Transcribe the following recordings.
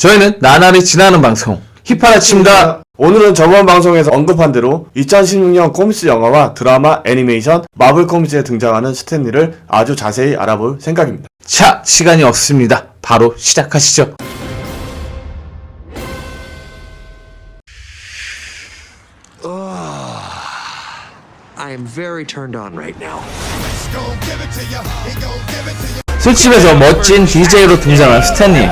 저희는 나날이 지나는 방송 힙하라칩니다. 오늘은 저번 방송에서 언급한 대로 2016년 코미스 영화와 드라마, 애니메이션, 마블 코미스에 등장하는 스탠리를 아주 자세히 알아볼 생각입니다. 자, 시간이 없습니다. 바로 시작하시죠. I am very turned on right now. 술집에서 멋진 DJ로 등장한 스탠리.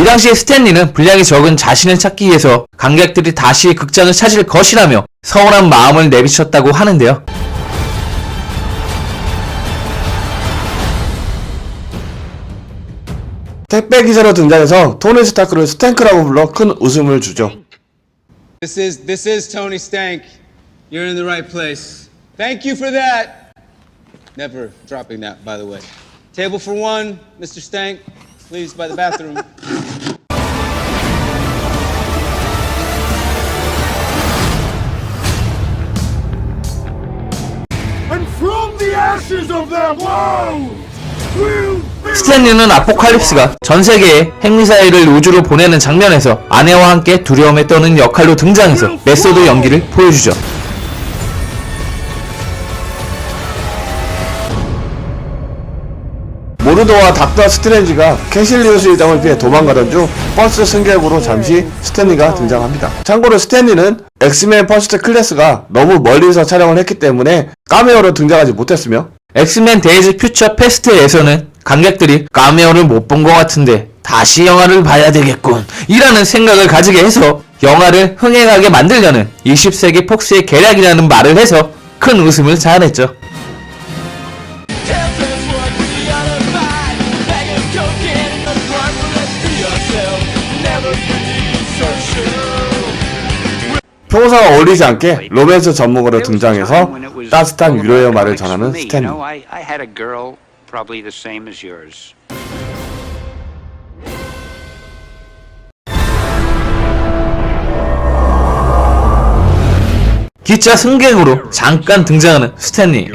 이 당시에 스탠리는 분량이 적은 자신을 찾기 위해서 관객들이 다시 극장을 찾을 것이라며 서운한 마음을 내비쳤다고 하는데요. 택배 기사로 등장해서 토니 스타크를 스탱크라고 불러 큰 웃음을 주죠. This is this is Tony Stank. You're in the right place. Thank you for that. Never dropping that, by the way. Table for one, Mr. Stank. Please by the bathroom. 스탠리는 아포칼립스가 전 세계에 핵미사일을 우주로 보내는 장면에서 아내와 함께 두려움에 떠는 역할로 등장해서 메소드 연기를 보여주죠. 모르도와 닥터 스트레인지가 캐실리우스 일당을 피해 도망가던 중 버스 승객으로 잠시 스탠리가 등장합니다. 참고로 스탠리는 엑스맨 퍼스트 클래스가 너무 멀리서 촬영을 했기 때문에 카메오로 등장하지 못했으며 엑스맨 데이즈 퓨처 페스트에서는 관객들이 카메오를 못 본 것 같은데 다시 영화를 봐야 되겠군 이라는 생각을 가지게 해서 영화를 흥행하게 만들려는 20세기 폭스의 계략이라는 말을 해서 큰 웃음을 자아냈죠. 평소와 어울리지 않게 로맨스 전문가로 등장해서 따뜻한 위로의 말을 전하는 스탠리. 기차 승객으로 잠깐 등장하는 스탠리.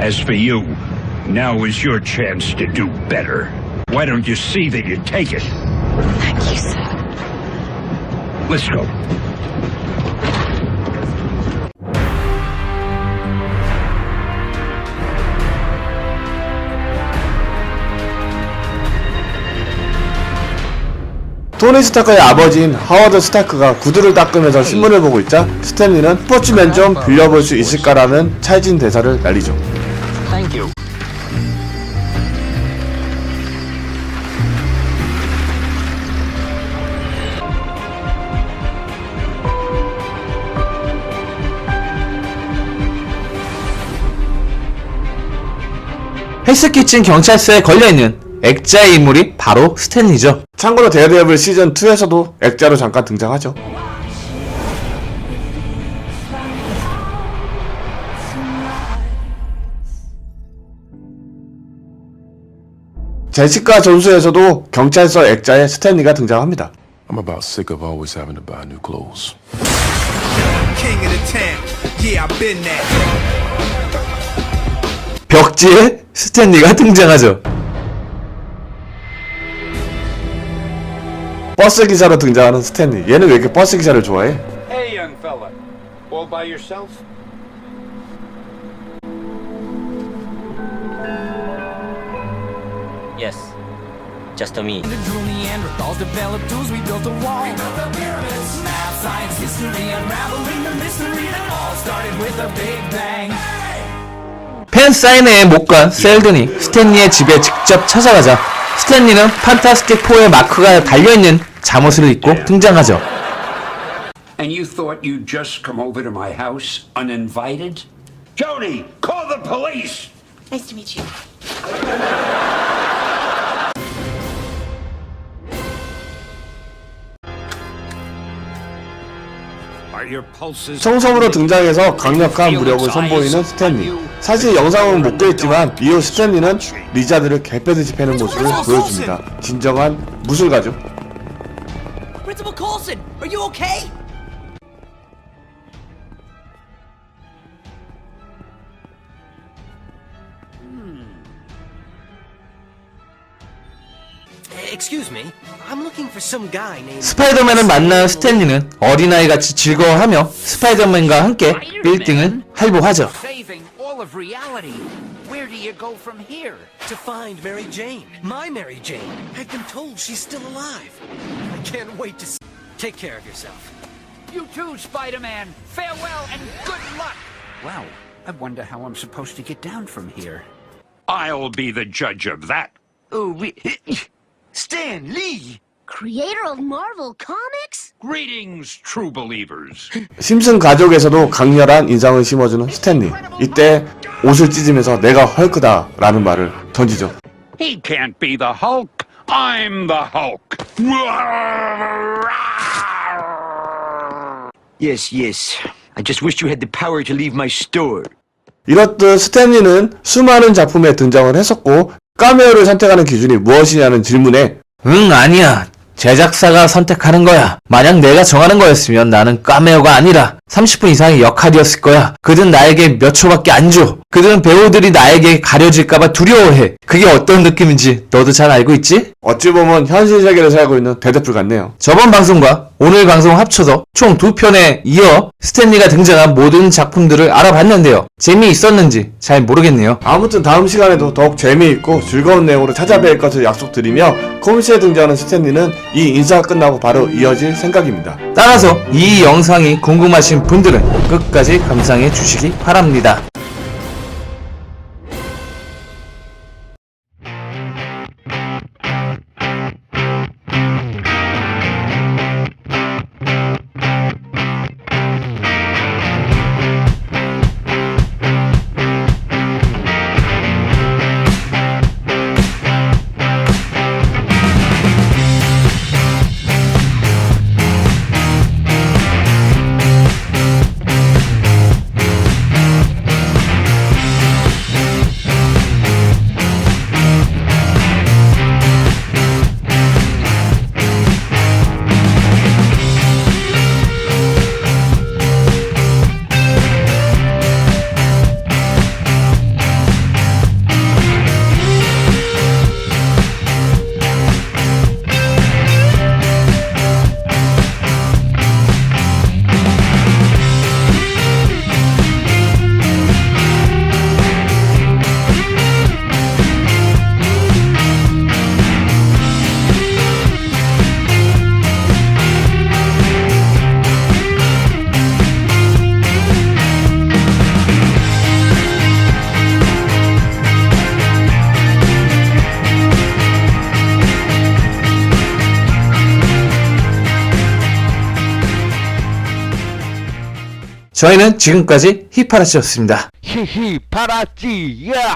As for you, now is your chance to do better. Why don't you see that you take it? Thank you, sir. Let's go. 토니 스타크의 아버지인 하워드 스타크가 구두를 닦으면서 신문을 보고 있자 스탠리는 스포츠맨 좀 빌려볼 수 있을까라는 찰진 대사를 날리죠. Thank you. 헬스키친 경찰서에 걸려있는 액자의 인물이 바로 스탠리죠. 참고로 데어데블 시즌 2에서도 액자로 잠깐 등장하죠. 제시카 존스에서도 경찰서 액자에 스탠리가 등장합니다. I'm about sick of always having to buy new clothes. king of the town. Yeah, I've been there. 벽지에 스탠리가 등장하죠. 버스 기사로 등장하는 스탠리. 얘는 왜 이렇게 버스 기사를 좋아해? Hey, young fella. All by yourself? Yes, just me. Drew Neanderthals developed tools, we built a wall. We built the pyramids. Math, science, history, unraveling the mystery that all started with a big bang. 팬 사인회에 못 간 셀든이 스탠리의 집에 직접 찾아가자 스탠리는 판타스틱 4의 마크가 달려있는 잠옷을 입고 등장하죠. And you thought you'd just come over to my house uninvited? Jody, call the police! Nice to meet you. Are your pulses 청섬으로 등장해서 강력한 무력을 선보이는 스탠리. 사실 영상은 못 끄있지만 이후 스탠리는 리자드를 개패듯이 패는 모습을 보여줍니다. 진정한 무술가죠. Principal Coulson, are you okay? Guy named. 스파이더맨을 만난 스탠리는 어린아이같이 즐거워하며 스파이더맨과 함께 빌딩을 활보하죠. Saving all of reality. Where do you go from here? To find Mary Jane. My Mary Jane. I've been told she's still alive. I can't wait to. s Take care of yourself. You too, Spider-Man. Farewell and good luck. Well, I wonder how I'm supposed to get down from here. I'll be the judge of that. Oh, we. Stan Lee! Creator of Marvel Comics? Greetings, true believers. 심슨 가족에서도 강렬한 인상을 심어주는 스탠리. 이때 옷을 찢으면서 내가 헐크다 라는 말을 던지죠. He can't be the Hulk. I'm the Hulk. Yes, yes. I just wished you had the power to leave my store. 이렇듯 스탠리는 수많은 작품에 등장을 했었고 카메오를 선택하는 기준이 무엇이냐는 질문에 응, 아니야. 제작사가 선택하는 거야. 만약 내가 정하는 거였으면 나는 까메오가 아니라 30분 이상의 역할이었을 거야. 그들은 나에게 몇 초밖에 안 줘. 그들은 배우들이 나에게 가려질까봐 두려워해. 그게 어떤 느낌인지 너도 잘 알고 있지? 어찌 보면 현실 세계를 살고 있는 대대풀 같네요. 저번 방송과 오늘 방송 합쳐서 총 두 편에 이어 스탠리가 등장한 모든 작품들을 알아봤는데요. 재미있었는지 잘 모르겠네요. 아무튼 다음 시간에도 더욱 재미있고 즐거운 내용으로 찾아뵐 것을 약속드리며 코미스에 등장하는 스탠리는 이 인사가 끝나고 바로 이어질 생각입니다. 따라서 이 영상이 궁금하신 분들은 끝까지 감상해 주시기 바랍니다. 저희는 지금까지 히파라치였습니다. 히히 파라찌 야